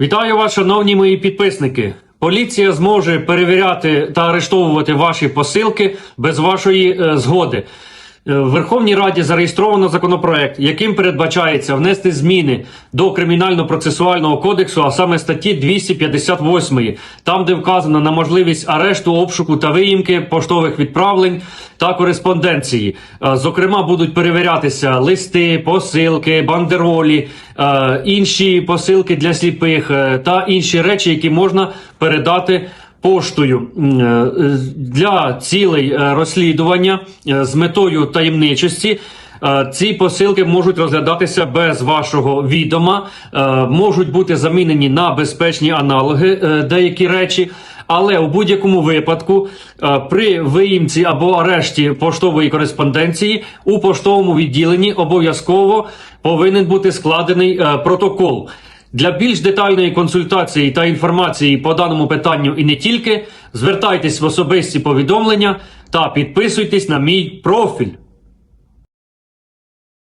Вітаю вас, шановні мої підписники. Поліція зможе перевіряти та арештовувати ваші посилки без вашої е, згоди. Е, В Верховній Раді зареєстровано законопроект, яким передбачається внести зміни до кримінально-процесуального кодексу, а саме статті 258, там, де вказано на можливість арешту, обшуку та виїмки поштових відправлень та кореспонденції. Е, Зокрема, будуть перевірятися листи, посилки, бандеролі, е, інші посилки для сліпих та інші речі, які можна передати поштою е, для цілей е, розслідування е, з метою таємничості. Ці посилки можуть розглядатися без вашого відома, можуть бути замінені на безпечні аналоги деякі речі. Але у будь-якому випадку при виїмці або арешті поштової кореспонденції у поштовому відділенні обов'язково повинен бути складений протокол. Для більш детальної консультації та інформації по даному питанню і не тільки, звертайтесь в особисті повідомлення та підписуйтесь на мій профіль.